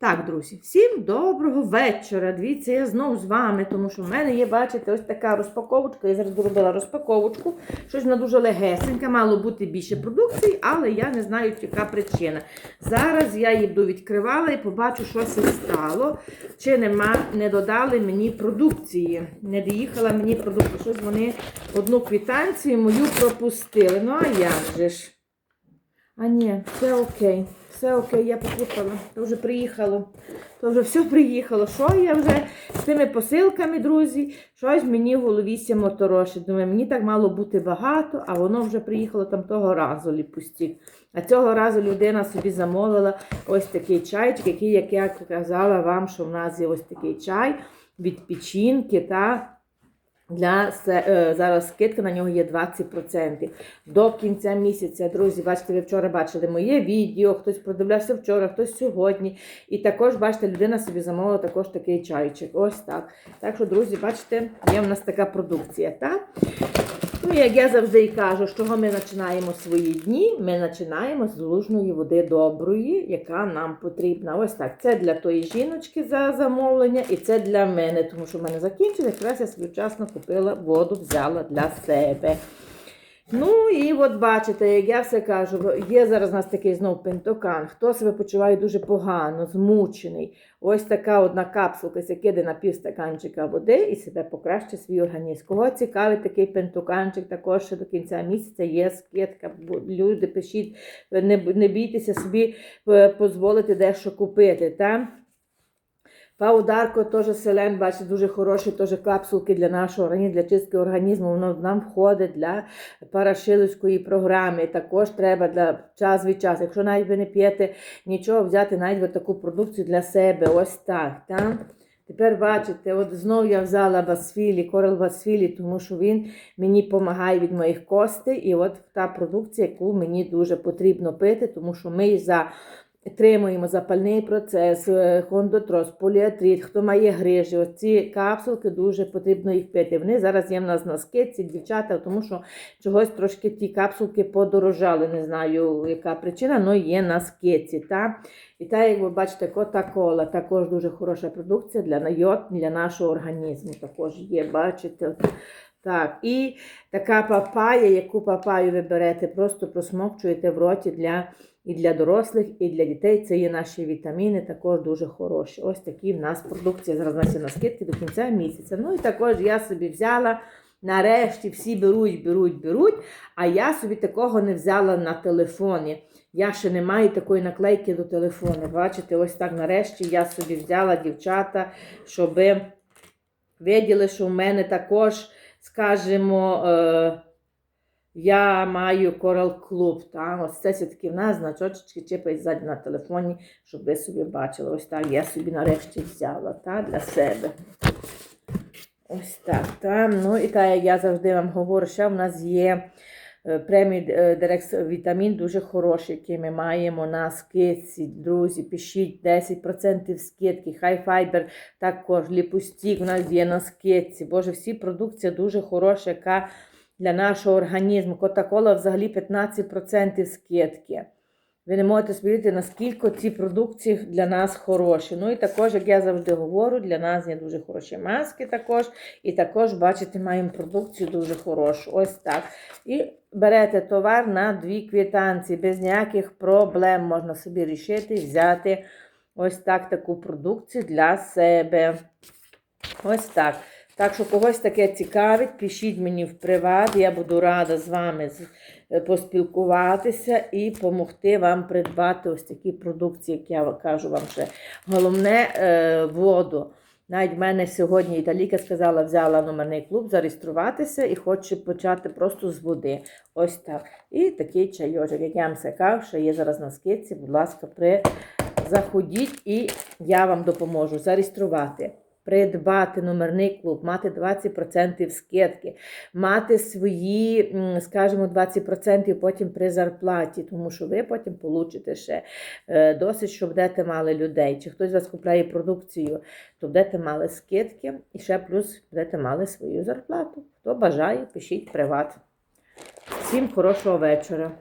Так, друзі, всім доброго вечора. Дивіться, я знову з вами, тому що в мене є, бачите, ось така розпаковочка. Я зараз зробила розпаковочку. Щось вона дуже легесенька, мало бути більше продукції, але я не знаю, яка причина. Зараз я її буду відкривала і побачу, що це стало. Чи нема, не додали мені продукції. Не доїхала мені продукція. Щось вони одну квитанцію мою пропустили. Ну, а як же ж? А ні, все окей. Все окей, я попутала. То вже приїхало. То вже все приїхало. Що я вже з тими посилками, друзі? Щось мені в голові ся моторошить. Думаю, мені так мало бути багато, а воно вже приїхало там того разу ліпустів. А цього разу людина собі замовила ось такий чайчик, який, як я казала вам, що в нас є ось такий чай від печінки. та для е, зараз скидка на нього є 20%. До кінця місяця, друзі, бачите, ви вчора бачили моє відео, хтось продивлявся вчора, хтось сьогодні. І також, бачите, людина собі замовила також такий чайчик. Ось так. Так що, друзі, бачите, є в нас така продукція. так? Ну, як я завжди і кажу, з чого ми починаємо свої дні? Ми починаємо з лужної води доброї, яка нам потрібна. Ось так. Це для тої жіночки за замовлення, і це для мене, тому що в мене закінчили. якраз я своєчасно купила воду, взяла для себе. Ну і от бачите, як я все кажу, є зараз у нас такий знов пентокан. Хто себе почуває дуже погано, змучений. Ось така одна капсулка, киде на пів стаканчика води і себе покращить свій організм. Кого цікавить такий пентоканчик, також ще до кінця місяця є скидка. Люди пишіть, не, не бійтеся собі е, дозволити дещо купити. Та? Паударко теж селен, бачите, дуже хороші теж капсулки для нашого організму, для чистки організму. Воно нам входить для парашиловської програми. Також треба для час від часу. Якщо навіть ви не п'єте нічого, взяти навіть таку продукцію для себе. Ось так. так? Тепер бачите, от знов я взяла басфілі, корел басфілі, тому що він мені допомагає від моїх костей. І от та продукція, яку мені дуже потрібно пити, тому що ми за Тримуємо запальний процес, е, хондотроз, поліатрит, хто має грижі. Оці капсулки дуже потрібно їх пити. Вони зараз є в нас на скидці, дівчата, тому що чогось трошки ті капсулки подорожали. Не знаю, яка причина, але є на скидці. Та? І так, як ви бачите, кота-кола також дуже хороша продукція для найот, для нашого організму. Також є, бачите. Так, і така папая, яку папаю ви берете, просто просмокчуєте в роті для і для дорослих, і для дітей. Це є наші вітаміни, також дуже хороші. Ось такі в нас продукція зараз у на скидки до кінця місяця. Ну і також я собі взяла. Нарешті всі беруть, беруть, беруть, а я собі такого не взяла на телефоні. Я ще не маю такої наклейки до телефону. Бачите, ось так нарешті я собі взяла дівчата, щоб виділи, що в мене також, скажімо, е, я маю Coral Club. Та? Ось це все-таки в нас значочки чіпають ззаді на телефоні, щоб ви собі бачили. Ось так я собі нарешті взяла та? для себе. Ось так. Та? Ну і так, як я завжди вам говорю, ще в нас є премій Дирекс Вітамін дуже хороший, який ми маємо на скидці. Друзі, пишіть 10% скидки. Хай Файбер також, ліпустік у нас є на скидці. Боже, всі продукція дуже хороша, яка для нашого організму. Кока-кола взагалі 15% скидки. Ви не можете сподівати, наскільки ці продукції для нас хороші. Ну і також, як я завжди говорю, для нас є дуже хороші маски також. І також, бачите, маємо продукцію дуже хорошу. Ось так. І берете товар на дві квитанції. Без ніяких проблем можна собі рішити взяти ось так таку продукцію для себе. Ось так. Так що когось таке цікавить, пишіть мені в приват, я буду рада з вами е, поспілкуватися і допомогти вам придбати ось такі продукції, як я кажу вам ще. Головне е, воду. Навіть в мене сьогодні Італійка сказала, взяла номерний клуб зареєструватися і хоче почати просто з води. Ось так. І такий чайочок, як я вам сказав, що є зараз на скидці, будь ласка, при... заходіть і я вам допоможу зареєструвати придбати номерний клуб, мати 20% скидки, мати свої, скажімо, 20% потім при зарплаті, тому що ви потім получите ще е, досить, що будете мали людей. Чи хтось вас купляє продукцію, то будете мали скидки і ще плюс будете мали свою зарплату. Хто бажає, пишіть приват. Всім хорошого вечора.